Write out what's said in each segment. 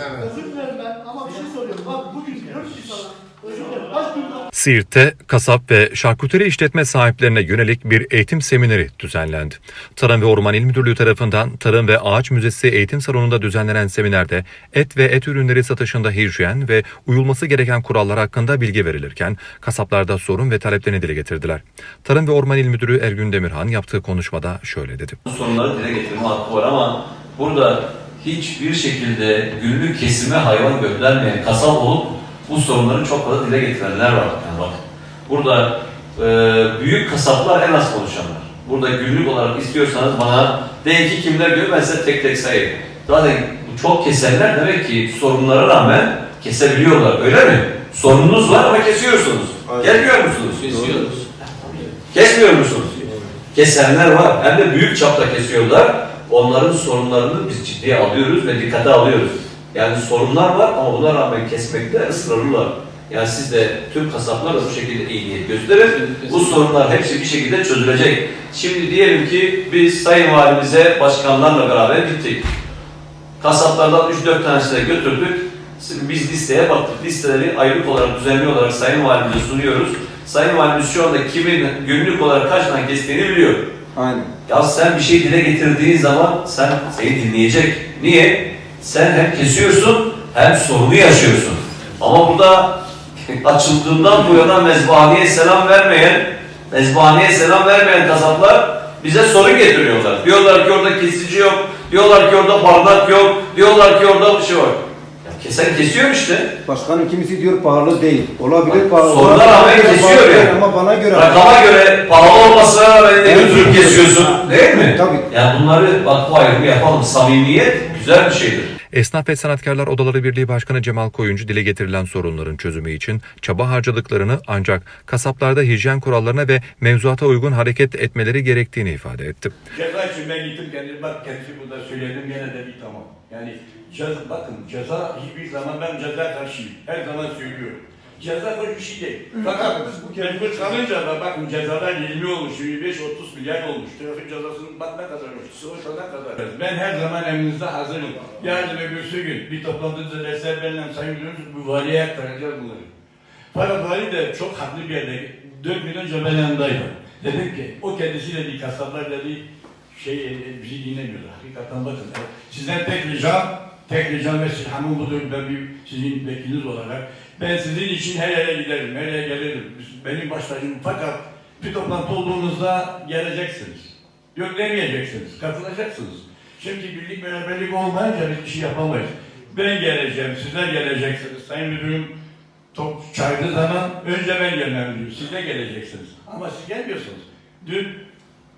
Özür dilerim ben ama bir şey soruyorum. Bak bugün diyorum ki sana. Özür dilerim. Kaç gün Siirt'te kasap ve şarküteri işletme sahiplerine yönelik bir eğitim semineri düzenlendi. Tarım ve Orman İl Müdürlüğü tarafından Tarım ve Ağaç Müzesi eğitim salonunda düzenlenen seminerde et ve et ürünleri satışında hijyen ve uyulması gereken kurallar hakkında bilgi verilirken kasaplarda sorun ve taleplerini dile getirdiler. Tarım ve Orman İl Müdürü Ergün Demirhan yaptığı konuşmada şöyle dedi. sorunları dile getirme hakkı var ama burada hiçbir şekilde günlük kesime hayvan göndermeyen kasap olup bu sorunları çok fazla dile getirenler var. Yani bak burada e, büyük kasaplar en az konuşanlar. Burada günlük olarak istiyorsanız bana deyin ki kimler diyor ben size tek tek sayayım. Zaten bu çok kesenler demek ki sorunlara rağmen kesebiliyorlar öyle mi? Sorununuz var ama kesiyorsunuz. Gelmiyor musunuz? Kesiyoruz. Kesmiyor musunuz? Kesenler var. Hem de büyük çapta kesiyorlar. Onların sorunlarını biz ciddiye alıyoruz ve dikkate alıyoruz. Yani sorunlar var ama buna rağmen kesmekte ısrarlılar. Yani siz de tüm kasaplar da bu şekilde iyi niyet gösterin. Bu sorunlar hepsi bir şekilde çözülecek. Şimdi diyelim ki biz Sayın Valimize başkanlarla beraber gittik. Kasaplardan 3-4 tanesine götürdük. Şimdi Biz listeye baktık. Listeleri aylık olarak, düzenli olarak Sayın Valimize sunuyoruz. Sayın Valimiz şu anda kimin günlük olarak kaç tane kestiğini biliyor. Aynen. Ya sen bir şey dile getirdiğin zaman sen seni dinleyecek. Niye? Sen hem kesiyorsun hem sorunu yaşıyorsun. Ama burada açıldığından bu yana mezbahaneye selam vermeyen, mezbahaneye selam vermeyen kasaplar bize sorun getiriyorlar. Diyorlar ki orada kesici yok, diyorlar ki orada bardak yok, diyorlar ki orada bir şey var. Kesen kesiyor işte. Başkanın kimisi diyor pahalı değil. Olabilir pahalı. Olabilir, rağmen kesiyor ya. Ama bana göre Rakama göre pahalı olmasına rağmen de Evet. kesiyorsun. Değil mi? Tabii. Yani bunları bak bu ayrımı yapalım. Samimiyet güzel bir şeydir. Esnaf ve Sanatkarlar Odaları Birliği Başkanı Cemal Koyuncu dile getirilen sorunların çözümü için çaba harcadıklarını ancak kasaplarda hijyen kurallarına ve mevzuata uygun hareket etmeleri gerektiğini ifade etti. Ceza için ben gittim kendim bak kendisi burada söyledim gene de bir tamam. Yani ceza, bakın ceza hiçbir zaman ben ceza karşıyım. Her zaman söylüyorum. Ceza kötü bir şey değil. Fakat bu mecbur kalınca da bakın cezalar 20 olmuş, 25, 30 milyar olmuş. Trafik cezasının bak ne kadar olmuş, ne kadar. Ben her zaman emrinizde hazırım. Yarın öbürsü gün bir toplantıda dersler benimle sayın müdürüm bu valiye aktaracağız bunları. Fakat vali de çok haklı bir yerde. Dört gün önce ben yanındaydım. Dedim ki o kendisi dedi kasaplar dedi şey e, bizi dinlemiyorlar. Hakikaten bakın. e, Sizden tek ricam, tek ricam ve silhamım budur. Ben bir sizin vekiliniz olarak. Ben sizin için her yere giderim, her yere gelirim. Benim baştacım. Fakat bir toplantı olduğunuzda geleceksiniz. Yok demeyeceksiniz, katılacaksınız. Çünkü birlik beraberlik olmayınca bir şey yapamayız. Ben geleceğim, sizler geleceksiniz. Sayın Müdürüm, top çağırdığı zaman önce ben gelmem diyor. Siz de geleceksiniz. Ama siz gelmiyorsunuz. Dün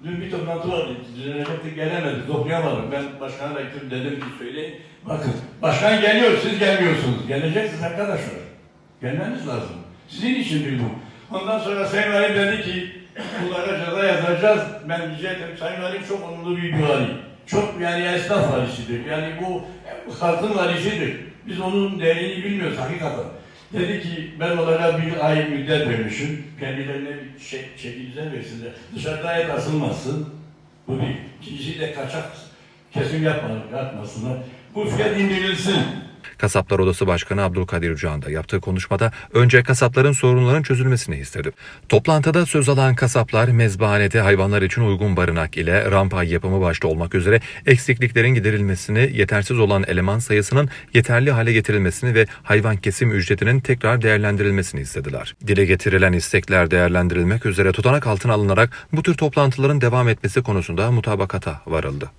dün bir toplantı vardı. Düzenlemekte gelemedik. Toplayamadım. Ben başkana da dedim ki söyleyin. Bakın başkan geliyor siz gelmiyorsunuz. Geleceksiniz arkadaşlar. Gelmeniz lazım. Sizin için duydum. Ondan sonra Sayın Valim dedi ki bunlara ceza yazacağız. Ben rica ettim. Sayın Valim çok onurlu bir vali. Çok yani esnaf valisidir. Yani bu halkın valisidir. Biz onun değerini bilmiyoruz hakikaten. Dedi ki ben onlara bir ay müddet vermişim. Kendilerine bir şey, çeki düzen versinler. Dışarıda et asılmasın. Bu bir. İkincisi de kaçak kesim yapma, yapmasınlar. Bu fiyat indirilsin. Kasaplar Odası Başkanı Abdülkadir Can da yaptığı konuşmada önce kasapların sorunların çözülmesini istedi. Toplantıda söz alan kasaplar mezbahanede hayvanlar için uygun barınak ile rampa yapımı başta olmak üzere eksikliklerin giderilmesini, yetersiz olan eleman sayısının yeterli hale getirilmesini ve hayvan kesim ücretinin tekrar değerlendirilmesini istediler. Dile getirilen istekler değerlendirilmek üzere tutanak altına alınarak bu tür toplantıların devam etmesi konusunda mutabakata varıldı.